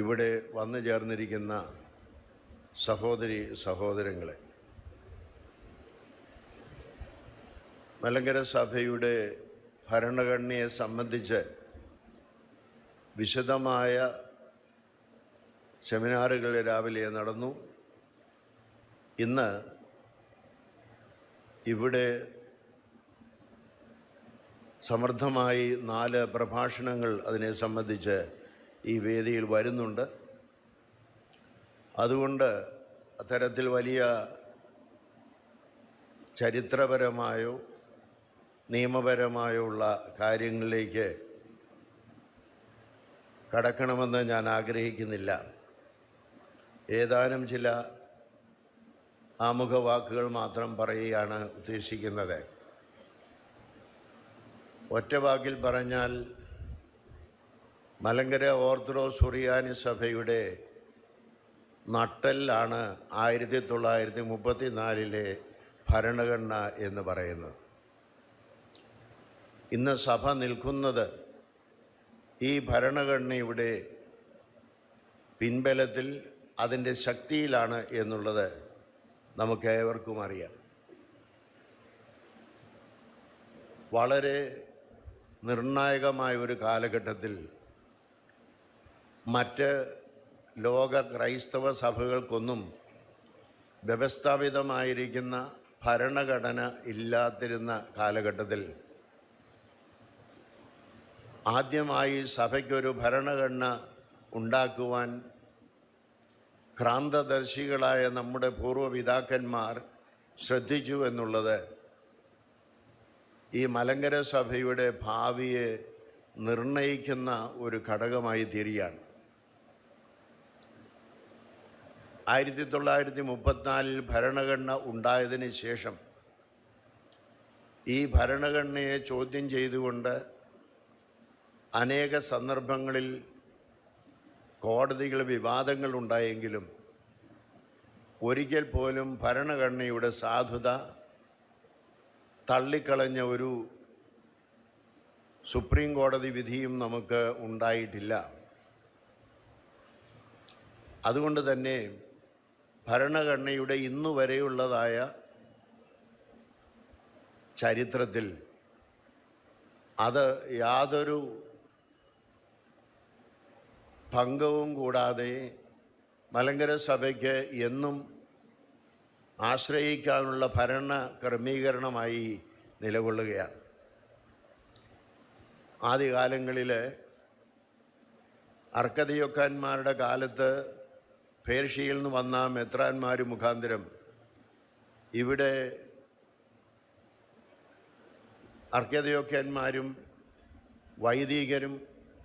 ഇവിടെ വന്നു ചേർന്നിരിക്കുന്ന സഹോദരി സഹോദരങ്ങളെ മലങ്കര സഭയുടെ ഭരണഘടനയെ സംബന്ധിച്ച് വിശദമായ സെമിനാറുകൾ രാവിലെ നടന്നു. ഇന്ന് ഇവിടെ സമർത്ഥമായി നാല് പ്രഭാഷണങ്ങൾ അതിനെ സംബന്ധിച്ച് ഈ വേദിയിൽ വരുന്നുണ്ട്. അതുകൊണ്ട് അത്തരത്തിൽ വലിയ ചരിത്രപരമായോ നിയമപരമായോ ഉള്ള കാര്യങ്ങളിലേക്ക് കടക്കണമെന്ന് ഞാൻ ആഗ്രഹിക്കുന്നില്ല. ഏതാനും ചില ആമുഖവാക്കുകൾ മാത്രം പറയുകയാണ് ഉദ്ദേശിക്കുന്നത്. ഒറ്റ വാക്കിൽ പറഞ്ഞാൽ മലങ്കര ഓർത്തഡോക്സ് സുറിയാനി സഭയുടെ നട്ടലാണ് ആയിരത്തി തൊള്ളായിരത്തി മുപ്പത്തി നാലിലെ ഭരണഘടന എന്ന് പറയുന്നത്. ഇന്ന് സഭ നിൽക്കുന്നത് ഈ ഭരണഘടനയുടെ പിൻബലത്തിൽ അതിന്റെ ശക്തിയിലാണ് എന്നുള്ളത് നമുക്ക് ഏവർക്കും അറിയാം. വളരെ നിർണായകമായ ഒരു കാലഘട്ടത്തിൽ മറ്റ് ലോക ക്രൈസ്തവ സഭകൾക്കൊന്നും വ്യവസ്ഥാപിതമായിരിക്കുന്ന ഭരണഘടന ഇല്ലാതിരുന്ന കാലഘട്ടത്തിൽ ആദ്യമായി സഭയ്ക്കൊരു ഭരണഘടന ഉണ്ടാക്കുവാൻ ക്രാന്തദർശികളായ നമ്മുടെ പൂർവപിതാക്കന്മാർ ശ്രദ്ധിച്ചു എന്നുള്ളത് ഈ മലങ്കര സഭയുടെ ഭാവിയെ നിർണയിക്കുന്ന ഒരു ഘടകമായി തീരുകയാണ്. ആയിരത്തി തൊള്ളായിരത്തി മുപ്പത്തിനാലിൽ ഭരണഘടന ഉണ്ടായതിന് ശേഷം ഈ ഭരണഘടനയെ ചോദ്യം ചെയ്തുകൊണ്ട് അനേക സന്ദർഭങ്ങളിൽ കോടതികൾ വിവാദങ്ങൾ ഉണ്ടായെങ്കിലും ഒരിക്കൽ പോലും ഭരണഘടനയുടെ സാധുത തള്ളിക്കളഞ്ഞ ഒരു സുപ്രീം കോടതി വിധിയും നമുക്ക് ഉണ്ടായിട്ടില്ല. അതുകൊണ്ട് തന്നെ ഭരണഘടനയുടെ ഇന്നു വരെയുള്ളതായ ചരിത്രത്തിൽ അത് യാതൊരു ഭംഗവും കൂടാതെ മലങ്കര സഭയ്ക്ക് എന്നും ആശ്രയിക്കാനുള്ള ഭരണ ക്രമീകരണമായി നിലകൊള്ളുകയാണ്. ആദ്യകാലങ്ങളിൽ അർക്കതിയൊക്കാന്മാരുടെ കാലത്ത് പേർഷ്യയിൽ നിന്ന് വന്ന മെത്രാന്മാർ മുഖാന്തരം ഇവിടെ അർക്കതയൊക്കെന്മാരും വൈദികരും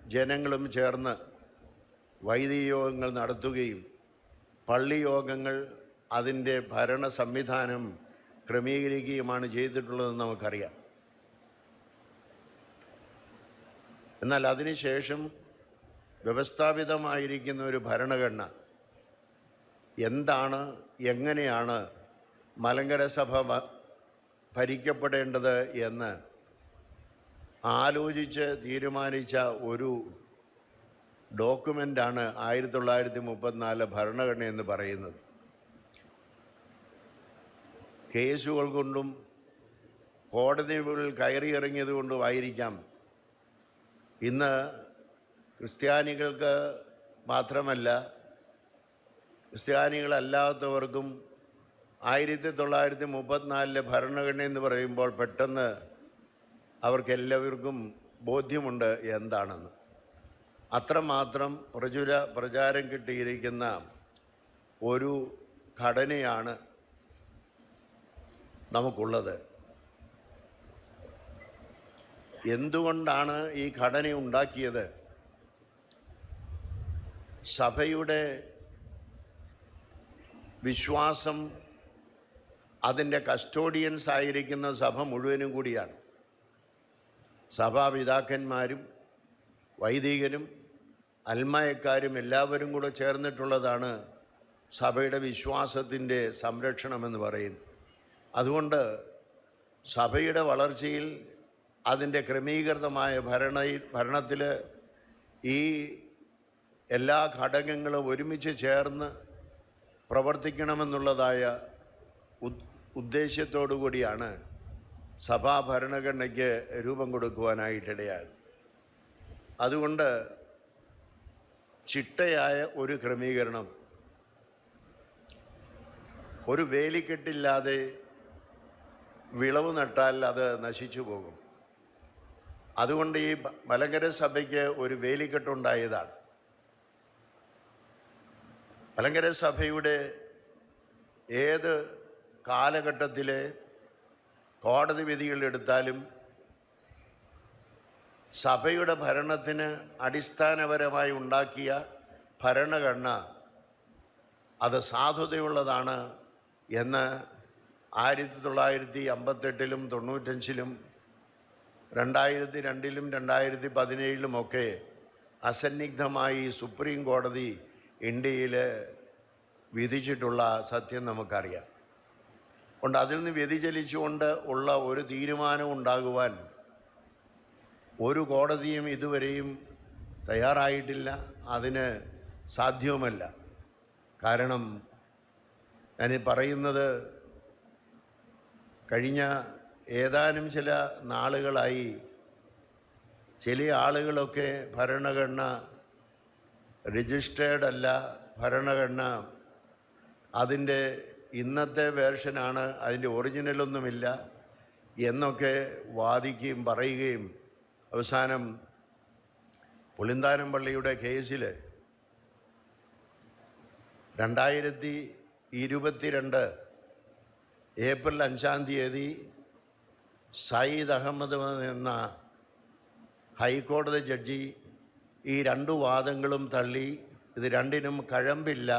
ജനങ്ങളും ചേർന്ന് വൈദിക യോഗങ്ങൾ നടത്തുകയും പള്ളിയോഗങ്ങൾ അതിന്റെ ഭരണ സംവിധാനം ക്രമീകരിക്കുകയുമാണ് ചെയ്തിട്ടുള്ളതെന്ന് നമുക്കറിയാം. എന്നാൽ അതിനുശേഷം വ്യവസ്ഥാപിതമായിരിക്കുന്ന ഒരു ഭരണഘടന എന്താണ് എങ്ങനെയാണ് മലങ്കര സഭ ഭരിക്കപ്പെടേണ്ടത് എന്ന് ആലോചിച്ച് തീരുമാനിച്ച ഒരു ഡോക്യുമെന്റാണ് ആയിരത്തി തൊള്ളായിരത്തി മുപ്പത്തിനാല് ഭരണഘടന എന്ന് പറയുന്നത്. കേസുകൾ കൊണ്ടും കോടതികളിൽ കയറിയിറങ്ങിയത് കൊണ്ടുമായിരിക്കാം. ഇന്ന് ക്രിസ്ത്യാനികൾക്ക് മാത്രമല്ല ക്രിസ്ത്യാനികളല്ലാത്തവർക്കും ആയിരത്തി തൊള്ളായിരത്തി മുപ്പത്തിനാലിലെ ഭരണഘടന എന്ന് പറയുമ്പോൾ പെട്ടെന്ന് അവർക്കെല്ലാവർക്കും ബോധ്യമുണ്ട് എന്താണെന്ന്. അത്രമാത്രം പ്രചുര പ്രചാരം കിട്ടിയിരിക്കുന്ന ഒരു ഘടനയാണ് നമുക്കുള്ളത്. എന്തുകൊണ്ടാണ് ഈ ഘടന ഉണ്ടാക്കിയത്? സഭയുടെ വിശ്വാസം അതിന്റെ കസ്റ്റോഡിയൻസ് ആയിരിക്കുന്ന സഭ മുഴുവനും കൂടിയാണ്. സഭാപിതാക്കന്മാരും വൈദികരും അൽമായക്കാരും എല്ലാവരും കൂടെ ചേർന്നിട്ടുള്ളതാണ് സഭയുടെ വിശ്വാസത്തിന്റെ സംരക്ഷണമെന്ന് പറയുന്നത്. അതുകൊണ്ട് സഭയുടെ വളർച്ചയിൽ അതിന്റെ ക്രമീകൃതമായ ഭരണ ഭരണത്തിൽ ഈ എല്ലാ ഘടകങ്ങളും ഒരുമിച്ച് ചേർന്ന് പ്രവർത്തിക്കണമെന്നുള്ളതായ ഉദ് ഉദ്ദേശ്യത്തോടു കൂടിയാണ് സഭാ ഭരണഘടനയ്ക്ക് രൂപം കൊടുക്കുവാനായിട്ടിടയായത്. അതുകൊണ്ട് ചിട്ടയായ ഒരു ക്രമീകരണം ഒരു വേലിക്കെട്ടില്ലാതെ വിളവ് നട്ടാൽ അത് നശിച്ചു പോകും. അതുകൊണ്ട് ഈ മലങ്കര സഭയ്ക്ക് ഒരു വേലിക്കെട്ടുണ്ടായതാണ്. മലങ്കര സഭയുടെ ഏത് കാലഘട്ടത്തിലെ കോടതി വിധികൾ എടുത്താലും സഭയുടെ ഭരണത്തിന് അടിസ്ഥാനപരമായി ഉണ്ടാക്കിയ ഭരണഘടന അത് സാധുതയുള്ളതാണ് എന്ന് ആയിരത്തി തൊള്ളായിരത്തി അമ്പത്തെട്ടിലും തൊണ്ണൂറ്റഞ്ചിലും രണ്ടായിരത്തി രണ്ടിലും രണ്ടായിരത്തി പതിനേഴിലുമൊക്കെ അസന്നിഗ്ധമായി സുപ്രീം കോടതി ഇന്ത്യയിൽ വിധിച്ചിട്ടുള്ള സത്യം നമുക്കറിയാം. കൊണ്ട് അതിൽ നിന്ന് വ്യതിചലിച്ചുകൊണ്ട് ഉള്ള ഒരു തീരുമാനം ഉണ്ടാകുവാൻ ഒരു കോടതിയും ഇതുവരെയും തയ്യാറായിട്ടില്ല. അതിന് സാധ്യവുമല്ല കാരണം ഞാൻ പറയുന്നത് കഴിഞ്ഞ ഏതാനും ചില നാളുകളായി ചില ആളുകളൊക്കെ ഭരണഘടന രജിസ്റ്റേർഡ് അല്ല ഭരണഘടന അതിന്റെ ഇന്നത്തെ വേർഷനാണ് അതിന്റെ ഒറിജിനലൊന്നുമില്ല എന്നൊക്കെ വാദിക്കുകയും പറയുകയും അവസാനം പുളിന്താനം പള്ളിയുടെ കേസിൽ രണ്ടായിരത്തി ഇരുപത്തിരണ്ട് ഏപ്രിൽ അഞ്ചാം തീയതി സയ്യിദ് അഹമ്മദ് എന്ന ഹൈക്കോടതി ജഡ്ജി ഈ രണ്ട് വാദങ്ങളും തള്ളി ഇത് രണ്ടിനും കഴമ്പില്ല.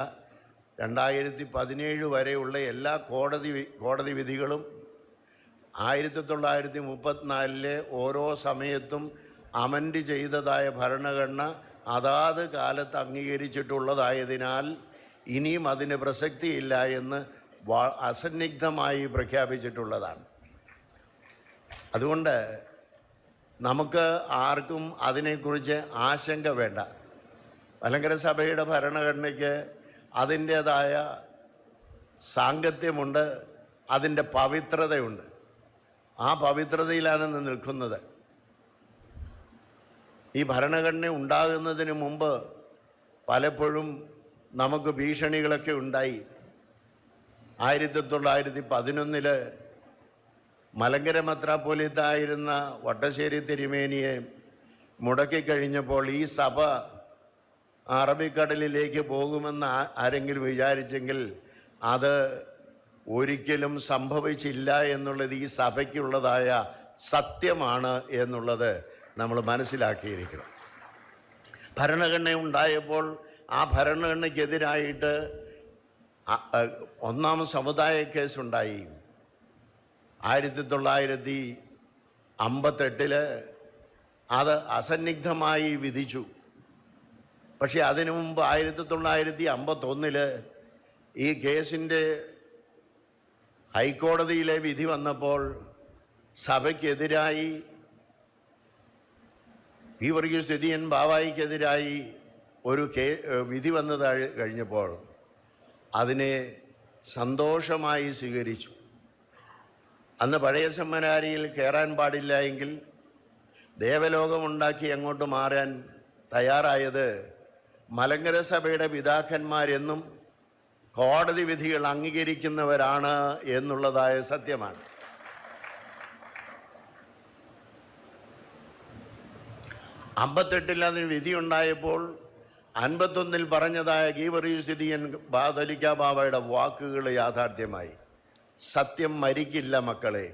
രണ്ടായിരത്തി പതിനേഴ് വരെയുള്ള എല്ലാ കോടതി കോടതി വിധികളും ആയിരത്തി തൊള്ളായിരത്തി മുപ്പത്തിനാലിലെ ഓരോ സമയത്തും അമൻഡ് ചെയ്തതായ ഭരണഘടന അതാത് കാലത്ത് അംഗീകരിച്ചിട്ടുള്ളതായതിനാൽ ഇനിയും അതിന് പ്രസക്തിയില്ല എന്ന് അസന്നിഗ്ധമായി പ്രഖ്യാപിച്ചിട്ടുള്ളതാണ്. അതുകൊണ്ട് നമുക്ക് ആർക്കും അതിനെക്കുറിച്ച് ആശങ്ക വേണ്ട. മലങ്കര സഭയുടെ ഭരണഘടനയ്ക്ക് അതിന്റേതായ സാങ്കത്യമുണ്ട് അതിന്റെ പവിത്രതയുണ്ട്. ആ പവിത്രതയിലാണ് ഇന്ന് നിൽക്കുന്നത്. ഈ ഭരണഘടന ഉണ്ടാകുന്നതിന് മുമ്പ് പലപ്പോഴും നമുക്ക് ഭീഷണികളൊക്കെ ഉണ്ടായി. ആയിരത്തി തൊള്ളായിരത്തി പതിനൊന്നിൽ മലങ്കര മെത്രാപ്പോലിത്തായിരുന്ന വട്ടശ്ശേരി തിരുമേനിയെ മുടക്കിക്കഴിഞ്ഞപ്പോൾ ഈ സഭ അറബിക്കടലിലേക്ക് പോകുമെന്ന് ആരെങ്കിലും വിചാരിച്ചെങ്കിൽ അത് ഒരിക്കലും സംഭവിച്ചില്ല എന്നുള്ളത് ഈ സഭയ്ക്കുള്ളതായ സത്യമാണ് എന്നുള്ളത് നമ്മൾ മനസ്സിലാക്കിയിരിക്കണം. ഭരണഘടന ഉണ്ടായപ്പോൾ ആ ഭരണഘടനയ്ക്കെതിരായിട്ട് ഒന്നാം സമുദായ കേസുണ്ടായി. ആയിരത്തി തൊള്ളായിരത്തി അമ്പത്തെട്ടിൽ അത് അസന്നിഗ്ധമായി വിധിച്ചു. പക്ഷേ അതിനു മുമ്പ് ആയിരത്തി തൊള്ളായിരത്തി അമ്പത്തൊന്നിൽ ഈ കേസിന്റെ ഹൈക്കോടതിയിലെ വിധി വന്നപ്പോൾ സഭയ്ക്കെതിരായി പി വർഗീസ് സ്ഥിതിയൻ ബാവായിക്കെതിരായി ഒരു കേ വിധി വന്നത് കഴിഞ്ഞപ്പോൾ അതിനെ സന്തോഷമായി സ്വീകരിച്ചു. അന്ന് പഴയ സെമ്മനാരിയിൽ കയറാൻ പാടില്ല എങ്കിൽ ദേവലോകമുണ്ടാക്കി അങ്ങോട്ട് മാറാൻ തയ്യാറായത് മലങ്കര സഭയുടെ പിതാക്കന്മാരെന്നും കോടതി വിധികൾ അംഗീകരിക്കുന്നവരാണ് എന്നുള്ളതായ സത്യമാണ്. അമ്പത്തെട്ടിൽ അതിന് വിധിയുണ്ടായപ്പോൾ അൻപത്തൊന്നിൽ പറഞ്ഞതായ ഗീവറി സ്ഥിതിയൻ ബാദലിക്ക ബാബയുടെ വാക്കുകൾ യാഥാർത്ഥ്യമായി. സത്യം മരിക്കില്ല മക്കളെ.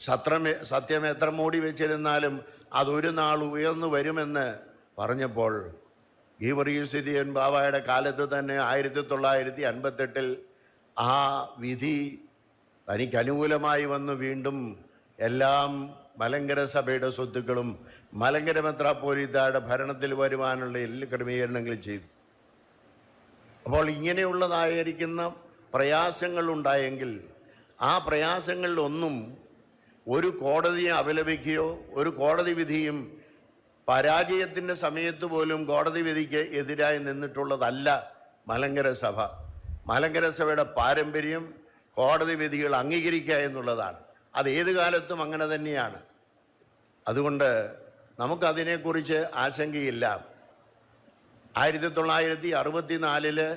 ശത്രമേ സത്യം എത്ര മൂടി വെച്ചിരുന്നാലും അതൊരു നാൾ ഉയർന്നു വരുമെന്ന് പറഞ്ഞപ്പോൾ ഈ വർഗീയസ്ഥിതിയൻ ബാബായുടെ കാലത്ത് തന്നെ ആയിരത്തി തൊള്ളായിരത്തി അൻപത്തെട്ടിൽ ആ വിധി തനിക്ക് അനുകൂലമായി വന്നു. വീണ്ടും എല്ലാം മലങ്കര സഭയുടെ സ്വത്തുക്കളും മലങ്കര മെത്രാപ്പോലീത്തയുടെ ഭരണത്തിൽ വരുവാനുള്ള എല്ലാ ക്രമീകരണങ്ങളും ചെയ്തു. അപ്പോൾ ഇങ്ങനെയുള്ളതായിരിക്കുന്ന പ്രയാസങ്ങൾ ഉണ്ടായെങ്കിൽ ആ പ്രയാസങ്ങളിലൊന്നും ഒരു കോടതിയെ അപലപിക്കുകയോ ഒരു കോടതി വിധിയും പരാജയത്തിന്റെ സമയത്ത് പോലും കോടതി വിധിക്ക് എതിരായി നിന്നിട്ടുള്ളതല്ല മലങ്കര സഭ. മലങ്കര സഭയുടെ പാരമ്പര്യം കോടതി വിധികൾ അംഗീകരിക്കുക എന്നുള്ളതാണ്. അത് ഏത് കാലത്തും അങ്ങനെ തന്നെയാണ്. അതുകൊണ്ട് നമുക്കതിനെക്കുറിച്ച് ആശങ്കയില്ല. ആയിരത്തി തൊള്ളായിരത്തി അറുപത്തിനാലിൽ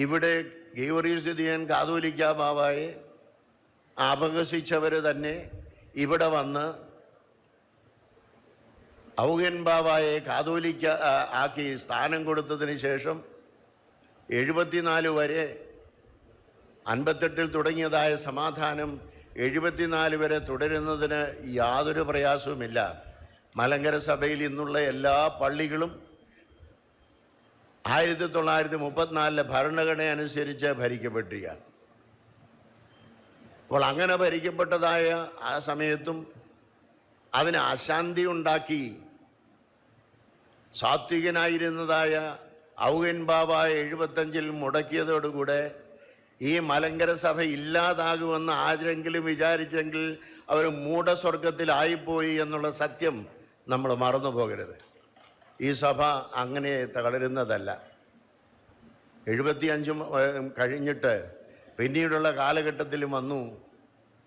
ഇവിടെ ഗീവറീസ്ഥിതിയൻ കാതോലിക്ക ബാബായെ അപഹസിച്ചവർ തന്നെ ഇവിടെ വന്ന് ഔഗൻ ബാബായെ കാതോലിക്ക ആക്കി സ്ഥാനം കൊടുത്തതിന് ശേഷം എഴുപത്തിനാല് വരെ അൻപത്തെട്ടിൽ തുടങ്ങിയതായ സമാധാനം എഴുപത്തിനാല് വരെ തുടരുന്നതിന് യാതൊരു പ്രയാസവുമില്ല. മലങ്കര സഭയിൽ ഇന്നുള്ള എല്ലാ പള്ളികളും ആയിരത്തി തൊള്ളായിരത്തി മുപ്പത്തിനാലിലെ ഭരണഘടന അനുസരിച്ച് ഭരിക്കപ്പെട്ടിരിക്കുക. അപ്പോൾ അങ്ങനെ ഭരിക്കപ്പെട്ടതായ ആ സമയത്തും അതിന് അശാന്തി ഉണ്ടാക്കി. സാത്വികനായിരുന്നതായ ഔഗൻ ബാബ എഴുപത്തഞ്ചിൽ മുടക്കിയതോടുകൂടെ ഈ മലങ്കര സഭ ഇല്ലാതാകുമെന്ന് ആരെങ്കിലും വിചാരിച്ചെങ്കിൽ അവർ മൂഢസ്വർഗത്തിലായിപ്പോയി എന്നുള്ള സത്യം നമ്മൾ മറന്നു പോകരുത് ഈ സഭ അങ്ങനെ തളരുന്നതല്ല. എഴുപത്തിയഞ്ചും കഴിഞ്ഞിട്ട് പിന്നീടുള്ള കാലഘട്ടത്തിൽ വന്നു.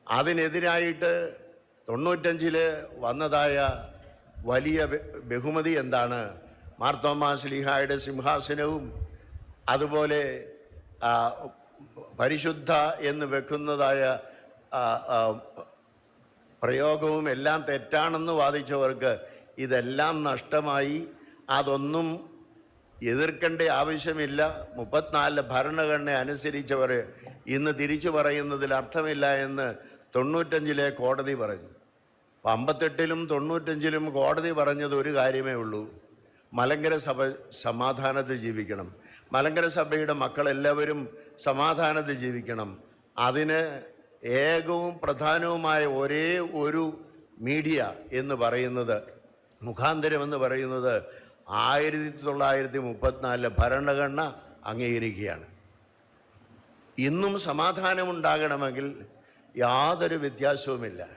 അതിനെതിരായിട്ട് തൊണ്ണൂറ്റഞ്ചിൽ വന്നതായ വലിയ ബഹുമതി എന്താണ്? മാർത്തോമാ ശ്ലീഹായുടെ സിംഹാസനവും അതുപോലെ പരിശുദ്ധ എന്ന് വെക്കുന്നതായ പ്രയോഗവും എല്ലാം തെറ്റാണെന്ന് വാദിച്ചവർക്ക് ഇതെല്ലാം നഷ്ടമായി. അതൊന്നും എതിർക്കേണ്ട ആവശ്യമില്ല. മുപ്പത്തിനാലിലെ ഭരണഘടന അനുസരിച്ചവർ ഇന്ന് തിരിച്ചു പറയുന്നതിൽ അർത്ഥമില്ല എന്ന് തൊണ്ണൂറ്റഞ്ചിലെ കോടതി പറഞ്ഞു. അപ്പം അമ്പത്തെട്ടിലും തൊണ്ണൂറ്റഞ്ചിലും കോടതി പറഞ്ഞത് ഒരു കാര്യമേ ഉള്ളൂ. മലങ്കര സഭ സമാധാനത്തിൽ ജീവിക്കണം. മലങ്കര സഭയുടെ മക്കളെല്ലാവരും സമാധാനത്തിൽ ജീവിക്കണം. അതിന് ഏകവും പ്രധാനവുമായ ഒരേ ഒരു മീഡിയ എന്ന് പറയുന്നത് മുഖാന്തരം എന്ന് പറയുന്നത് ആയിരത്തി തൊള്ളായിരത്തി മുപ്പത്തിനാലിലെ ഭരണഘടന അംഗീകരിക്കുകയാണ്. ഇന്നും സമാധാനമുണ്ടാകണമെങ്കിൽ യാതൊരു വ്യത്യാസവുമില്ല.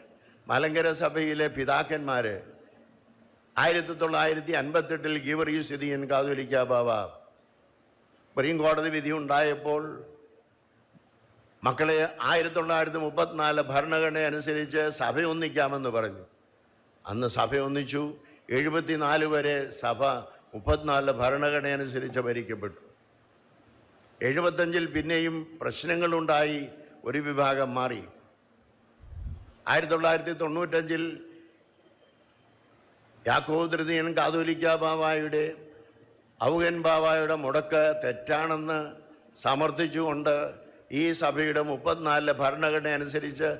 മലങ്കര സഭയിലെ പിതാക്കന്മാർ ആയിരത്തി തൊള്ളായിരത്തി അൻപത്തെട്ടിൽ ഗീവറി സ്ഥിതിയൻ കാതോലിക്ക ബാബ സുപ്രീം കോടതി വിധി ഉണ്ടായപ്പോൾ മക്കളെ ആയിരത്തി തൊള്ളായിരത്തി മുപ്പത്തിനാല് ഭരണഘടന അനുസരിച്ച് സഭയൊന്നിക്കാമെന്ന് പറഞ്ഞു. അന്ന് സഭ ഒന്നിച്ചു എഴുപത്തിനാല് വരെ സഭ മുപ്പത്തിനാലിലെ ഭരണഘടന അനുസരിച്ച് ഭരിക്കപ്പെട്ടു. എഴുപത്തഞ്ചിൽ പിന്നെയും പ്രശ്നങ്ങളുണ്ടായി ഒരു വിഭാഗം മാറി. ആയിരത്തി തൊള്ളായിരത്തി തൊണ്ണൂറ്റഞ്ചിൽ യാക്കോബ് കാതോലിക്ക ബാവായുടെ ഔഗൻ ബാവായുടെ മുടക്ക് തെറ്റാണെന്ന് സമർത്ഥിച്ചുകൊണ്ട് ഈ സഭയുടെ മുപ്പത്തിനാലിലെ ഭരണഘടന അനുസരിച്ച്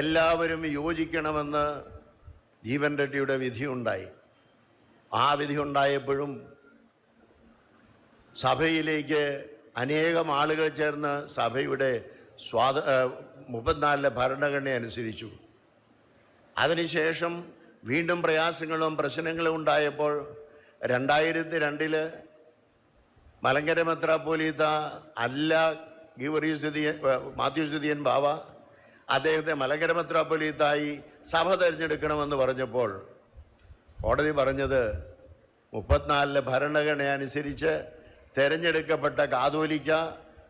എല്ലാവരും യോജിക്കണമെന്ന് ജീവൻ റെഡ്ഡിയുടെ വിധിയുണ്ടായി. ആ വിധി ഉണ്ടായപ്പോഴും സഭയിലേക്ക് അനേകം ആളുകൾ ചേർന്ന് സഭയുടെ സ്വാത മുപ്പത്തിനാലിലെ ഭരണഘടന അനുസരിച്ചു. അതിനുശേഷം വീണ്ടും പ്രയാസങ്ങളും പ്രശ്നങ്ങളും ഉണ്ടായപ്പോൾ രണ്ടായിരത്തി രണ്ടിൽ മലങ്കര മെത്രാപ്പോലീത്ത അല്ല ഗീവറി സ്ഥിതിയൻ മാത്യു സ്ഥിതിയൻ ബാവ അദ്ദേഹത്തെ മലങ്കര മെത്രാപ്പോലീത്തായി സഭ തിരഞ്ഞെടുക്കണമെന്ന് പറഞ്ഞപ്പോൾ കോടതി പറഞ്ഞത് മുപ്പത്തിനാലിലെ ഭരണഘടന അനുസരിച്ച് തിരഞ്ഞെടുക്കപ്പെട്ട കാതോലിക്ക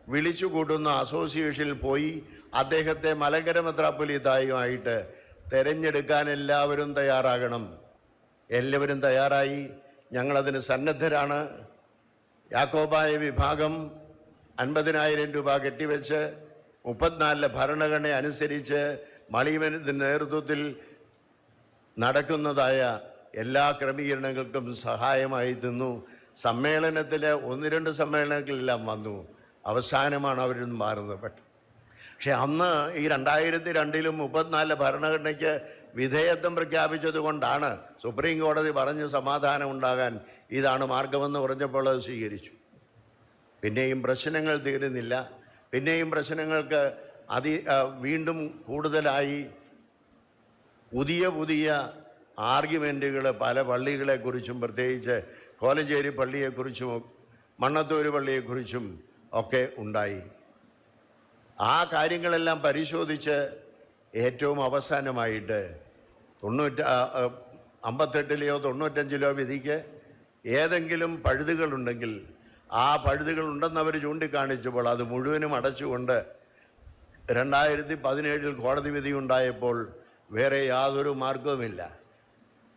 വിളിച്ചു കൂട്ടുന്ന അസോസിയേഷനിൽ പോയി അദ്ദേഹത്തെ മലങ്കര മെത്രാപ്പൊലീത്തായുമായിട്ട് തിരഞ്ഞെടുക്കാൻ എല്ലാവരും തയ്യാറാകണം. എല്ലാവരും തയ്യാറായി. ഞങ്ങളതിന് സന്നദ്ധരാണ്. യാക്കോബായ വിഭാഗം അൻപതിനായിരം രൂപ കെട്ടിവെച്ച് മുപ്പത്തിനാലിലെ ഭരണഘടന അനുസരിച്ച് മളിവനത്തിന്റെ നേതൃത്വത്തിൽ നടക്കുന്നതായ എല്ലാ ക്രമീകരണങ്ങൾക്കും സഹായമായി തിന്നു. സമ്മേളനത്തിൽ ഒന്ന് രണ്ട് സമ്മേളനങ്ങളെല്ലാം വന്നു. അവസാനമാണ് അവരിൽ നിന്ന് മാറുന്നത് പക്ഷെ പക്ഷെ അന്ന് ഈ രണ്ടായിരത്തി രണ്ടിലും മുപ്പത്തിനാലിലെ ഭരണഘടനയ്ക്ക് വിധേയത്വം പ്രഖ്യാപിച്ചത് കൊണ്ടാണ് സുപ്രീം കോടതി പറഞ്ഞു സമാധാനം ഉണ്ടാകാൻ ഇതാണ് മാർഗമെന്ന് പറഞ്ഞപ്പോൾ അത് സ്വീകരിച്ചു. പിന്നെയും പ്രശ്നങ്ങൾ തീരുന്നില്ല. പിന്നെയും പ്രശ്നങ്ങൾക്ക് അതി വീണ്ടും കൂടുതലായി പുതിയ പുതിയ ആർഗ്യുമെന്റുകൾ പല പള്ളികളെക്കുറിച്ചും പ്രത്യേകിച്ച് കോലഞ്ചേരി പള്ളിയെക്കുറിച്ചും മണ്ണത്തൂര് പള്ളിയെക്കുറിച്ചും ഒക്കെ ഉണ്ടായി. ആ കാര്യങ്ങളെല്ലാം പരിശോധിച്ച് ഏറ്റവും അവസാനമായിട്ട് തൊണ്ണൂറ്റ അമ്പത്തെട്ടിലെയോ തൊണ്ണൂറ്റഞ്ചിലോ വിധിക്ക് ഏതെങ്കിലും പഴുതുകളുണ്ടെങ്കിൽ ആ അവർ ചൂണ്ടിക്കാണിച്ചപ്പോൾ അത് മുഴുവനും അടച്ചുകൊണ്ട് രണ്ടായിരത്തി പതിനേഴിൽ കോടതി വിധി ഉണ്ടായപ്പോൾ വേറെ യാതൊരു മാർഗവുമില്ല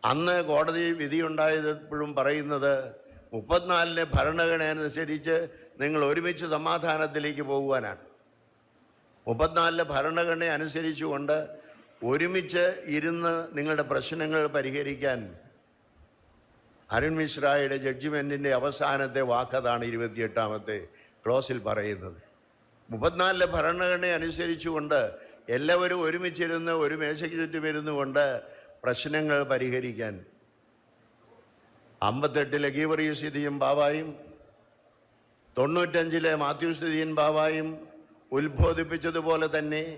അന്ന് കോടതി വിധിയുണ്ടായപ്പോഴും പറയുന്നത് മുപ്പത്തിനാലിലെ ഭരണഘടന അനുസരിച്ച് നിങ്ങൾ ഒരുമിച്ച് സമാധാനത്തിലേക്ക് പോകുവാനാണ്. മുപ്പത്തിനാലിലെ ഭരണഘടന അനുസരിച്ചുകൊണ്ട് ഒരുമിച്ച് ഇരുന്ന് നിങ്ങളുടെ പ്രശ്നങ്ങൾ പരിഹരിക്കാൻ അരുൺ മിശ്രയുടെ ജഡ്ജിമെന്റിന്റെ അവസാനത്തെ വാക്കതാണ് ഇരുപത്തിയെട്ടാമത്തെ ക്ലോസിൽ പറയുന്നത്. മുപ്പത്തിനാലിലെ ഭരണഘടന അനുസരിച്ചുകൊണ്ട് എല്ലാവരും ഒരുമിച്ചിരുന്ന് ഒരു മേശയ്ക്ക് ചുറ്റുമിരുന്നു കൊണ്ട് പ്രശ്നങ്ങൾ പരിഹരിക്കാൻ. അമ്പത്തെട്ടിലെ ഗീവറിയ സ്ഥിതിയും ബാവായും തൊണ്ണൂറ്റഞ്ചിലെ മാത്യു സ്ഥിതിയും ബാവായും ഉത്ബോധിപ്പിച്ചതുപോലെ തന്നെ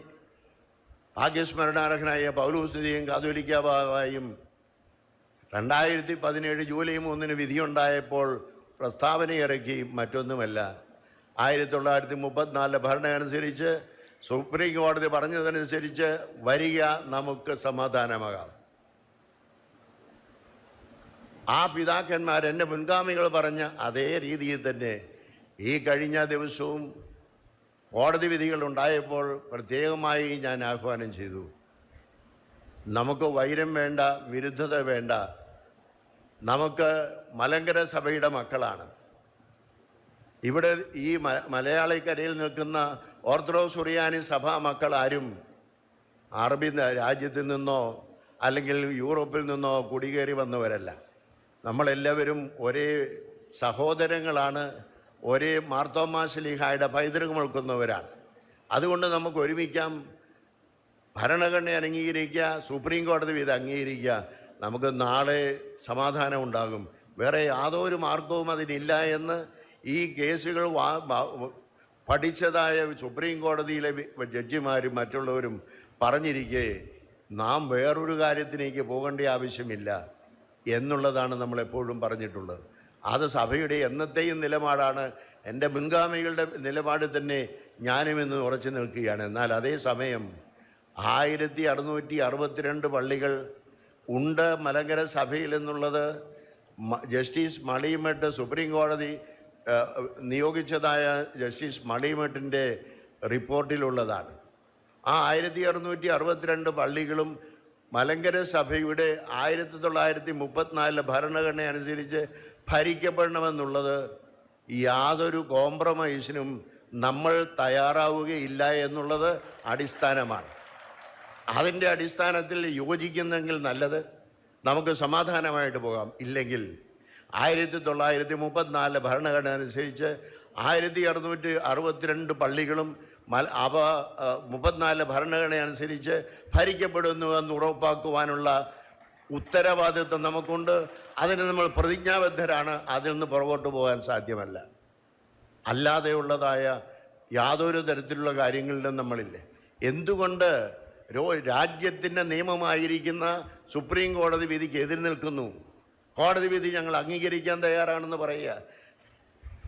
ഭാഗ്യസ്മരണാർഹനായ പൗലോസ്ഥിതിയും കാതോലിക്ക ബാവായും രണ്ടായിരത്തി പതിനേഴ് ജൂലൈ മൂന്നിന് വിധിയുണ്ടായപ്പോൾ പ്രസ്താവന ഇറക്കി മറ്റൊന്നുമല്ല. ആയിരത്തി തൊള്ളായിരത്തി മുപ്പത്തിനാലിലെ ഭരണമനുസരിച്ച് സുപ്രീം കോടതി പറഞ്ഞതനുസരിച്ച് വരിക നമുക്ക് സമാധാനമാകാം. ആ പിതാക്കന്മാർ എന്റെ മുൻഗാമികൾ പറഞ്ഞ അതേ രീതിയിൽ തന്നെ ഈ കഴിഞ്ഞ ദിവസവും കോടതി വിധികൾ ഉണ്ടായപ്പോൾ പ്രത്യേകമായി ഞാൻ ആഹ്വാനം ചെയ്തു. നമുക്ക് വൈരം വേണ്ട വിരുദ്ധത വേണ്ട. നമുക്ക് മലങ്കര സഭയുടെ മക്കളാണ്. ഇവിടെ ഈ മലയാളിക്കരയിൽ നിൽക്കുന്ന ഓർത്തഡോക്സ് സുറിയാനി സഭാ മക്കൾ ആരും അറബി രാജ്യത്തിൽ നിന്നോ അല്ലെങ്കിൽ യൂറോപ്പിൽ നിന്നോ കുടികേറി വന്നവരല്ല. നമ്മളെല്ലാവരും ഒരേ സഹോദരങ്ങളാണ് ഒരേ മാർത്തോമാശലിഹായുടെ പൈതൃകം ഉൾക്കുന്നവരാണ് അതുകൊണ്ട് നമുക്ക് ഒരുമിക്കാം ഭരണഘടന അംഗീകരിക്കുക സുപ്രീം കോടതി ഇത് അംഗീകരിക്കുക നമുക്ക് നാളെ സമാധാനം ഉണ്ടാകും. വേറെ യാതൊരു മാർഗവും അതിനില്ല എന്ന് ഈ കേസുകൾ വാ- പഠിച്ചതായ സുപ്രീം കോടതിയിലെ ജഡ്ജിമാരും മറ്റുള്ളവരും പറഞ്ഞിരിക്കെ നാം വേറൊരു കാര്യത്തിലേക്ക് പോകേണ്ട ആവശ്യമില്ല. എന്നുള്ളതാണ് നമ്മൾ എപ്പോഴും പറഞ്ഞിട്ടുള്ളത്. അത് സഭയുടെ എന്നത്തെയും നിലപാടാണ്. എന്റെ മുൻഗാമികളുടെ നിലപാട് തന്നെ ഞാനും ഇന്ന് ഉറച്ചു നിൽക്കുകയാണ്. എന്നാൽ അതേസമയം ആയിരത്തി അറുന്നൂറ്റി അറുപത്തിരണ്ട് പള്ളികൾ ഉണ്ട് മലങ്കര സഭയിൽ എന്നുള്ളത് ജസ്റ്റിസ് മളിമട്ട് സുപ്രീം കോടതി നിയോഗിച്ചതായ ജസ്റ്റിസ് മളിമട്ടിന്റെ റിപ്പോർട്ടിലുള്ളതാണ്. ആ ആയിരത്തി അറുന്നൂറ്റി അറുപത്തിരണ്ട് പള്ളികളും മലങ്കര സഭയുടെ ആയിരത്തി തൊള്ളായിരത്തി മുപ്പത്തിനാലിലെ ഭരണഘടന അനുസരിച്ച് ഭരിക്കപ്പെടണമെന്നുള്ളത് യാതൊരു കോംപ്രമൈസിനും നമ്മൾ തയ്യാറാവുകയില്ല എന്നുള്ളത് അടിസ്ഥാനമാണ്. അതിന്റെ അടിസ്ഥാനത്തിൽ യോജിക്കുന്നെങ്കിൽ നല്ലത്. നമുക്ക് സമാധാനമായിട്ട് പോകാം. ഇല്ലെങ്കിൽ ആയിരത്തി തൊള്ളായിരത്തി മുപ്പത്തിനാലിലെ ഭരണഘടന അനുസരിച്ച് ആയിരത്തി അറുന്നൂറ്റി അറുപത്തിരണ്ട് പള്ളികളും അവ മുപ്പത്തിനാല് ഭരണഘടന അനുസരിച്ച് ഭരിക്കപ്പെടുന്നുവെന്ന് ഉറപ്പാക്കുവാനുള്ള ഉത്തരവാദിത്വം നമുക്കുണ്ട്. അതിന് നമ്മൾ പ്രതിജ്ഞാബദ്ധരാണ്. അതിൽ നിന്ന് പുറകോട്ട് പോകാൻ സാധ്യമല്ല. അല്ലാതെയുള്ളതായ യാതൊരു തരത്തിലുള്ള കാര്യങ്ങളിലും നമ്മളില്ലേ. എന്തുകൊണ്ട് രോ രാജ്യത്തിന്റെ നിയമമായിരിക്കുന്ന സുപ്രീം കോടതി വിധിക്ക് എതിർ നിൽക്കുന്നു? കോടതി വിധി ഞങ്ങൾ അംഗീകരിക്കാൻ തയ്യാറാണെന്ന് പറയുക.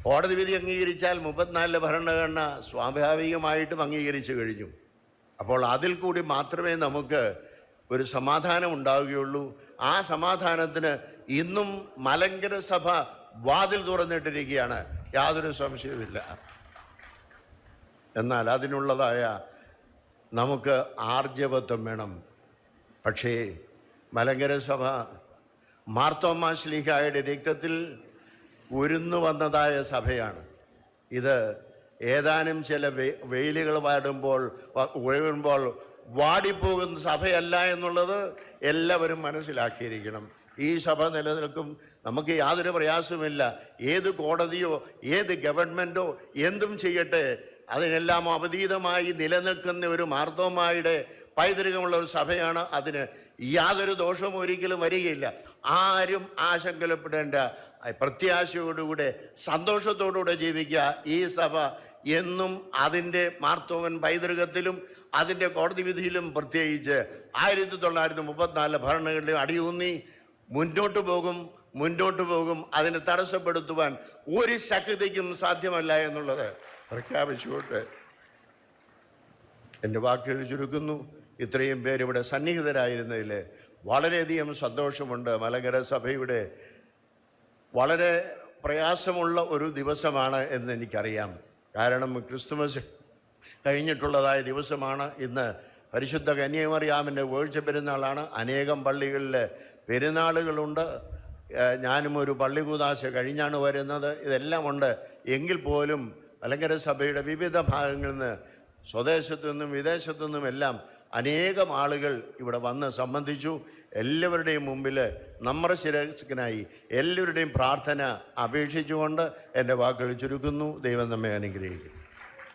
കോടതി വിധി അംഗീകരിച്ചാൽ മുപ്പത്തിനാലിലെ ഭരണഘടന സ്വാഭാവികമായിട്ടും അംഗീകരിച്ചു കഴിഞ്ഞു. അപ്പോൾ അതിൽ കൂടി മാത്രമേ നമുക്ക് ഒരു സമാധാനം ഉണ്ടാവുകയുള്ളൂ. ആ സമാധാനത്തിന് ഇന്നും മലങ്കര സഭ വാതിൽ തുറന്നിട്ടിരിക്കുകയാണ്. യാതൊരു സംശയവുമില്ല. എന്നാൽ അതിനുള്ളതായ നമുക്ക് ആർജവത്വം വേണം. പക്ഷേ മലങ്കര സഭ മാർത്തോമാ ശ്ലീഹായുടെ രക്തത്തിൽ ഉരുന്നു വന്നതായ സഭയാണ്. ഇത് ഏതാനും ചില വെയിലുകൾ വാടുമ്പോൾ ഉയരുമ്പോൾ വാടിപ്പോകുന്ന സഭയല്ല എന്നുള്ളത് എല്ലാവരും മനസ്സിലാക്കിയിരിക്കണം. ഈ സഭ നിലനിൽക്കും. നമുക്ക് യാതൊരു പ്രയാസവുമില്ല. ഏത് കോടതിയോ ഏത് ഗവൺമെന്റോ എന്തും ചെയ്യട്ടെ. അതിനെല്ലാം അവതീതമായി നിലനിൽക്കുന്ന ഒരു മാർത്തോമായുടെ പൈതൃകമുള്ള ഒരു സഭയാണ് അതിന് യാതൊരു ദോഷവും ഒരിക്കലും വരികയില്ല. ആരും ആശങ്കപ്പെടേണ്ട പ്രത്യാശയോടുകൂടെ സന്തോഷത്തോടുകൂടെ ജീവിക്കുക ഈ സഭ എന്നും അതിന്റെ മാർത്തോവൻ പൈതൃകത്തിലും അതിന്റെ കോടതി വിധിയിലും പ്രത്യേകിച്ച് ആയിരത്തി തൊള്ളായിരത്തി മുപ്പത്തിനാല് ഭരണഘടനയിൽ അടിയൂന്നി മുന്നോട്ട് പോകും മുന്നോട്ട് പോകും അതിനെ തടസ്സപ്പെടുത്തുവാൻ ഒരു ശക്തിക്കും സാധ്യമല്ല എന്നുള്ളത് പ്രഖ്യാപിച്ചുകൊണ്ട് എന്റെ വാക്കുകൾ ചുരുക്കുന്നു. ഇത്രയും പേർ ഇവിടെ സന്നിഹിതരായിരുന്നതിൽ വളരെയധികം സന്തോഷമുണ്ട്. മലങ്കര സഭയുടെ വളരെ പ്രയാസമുള്ള ഒരു ദിവസമാണ് എന്ന് എനിക്കറിയാം. കാരണം ക്രിസ്തുമസ് കഴിഞ്ഞിട്ടുള്ളതായ ദിവസമാണ്. ഇന്ന് പരിശുദ്ധ കന്യാമറിയാമിന്റെ വേഴ്ച പെരുന്നാളാണ്. അനേകം പള്ളികളിൽ പെരുന്നാളുകളുണ്ട്. ഞാനും ഒരു പള്ളി കൂതാശ കഴിഞ്ഞാണ് വരുന്നത്. ഇതെല്ലാം ഉണ്ട്. എങ്കിൽ പോലും മലങ്കര സഭയുടെ വിവിധ ഭാഗങ്ങളിൽ നിന്ന് സ്വദേശത്തു നിന്നും വിദേശത്തു നിന്നും എല്ലാം അനേകം ആളുകൾ ഇവിടെ വന്ന് സംബന്ധിച്ചു എല്ലാവരുടെയും മുമ്പിൽ നമ്മുടെ ശിരസ്കനായി എല്ലാവരുടെയും പ്രാർത്ഥന അപേക്ഷിച്ചുകൊണ്ട് എന്റെ വാക്കുകൾ ചുരുക്കുന്നു. ദൈവം നമ്മെ അനുഗ്രഹിക്കും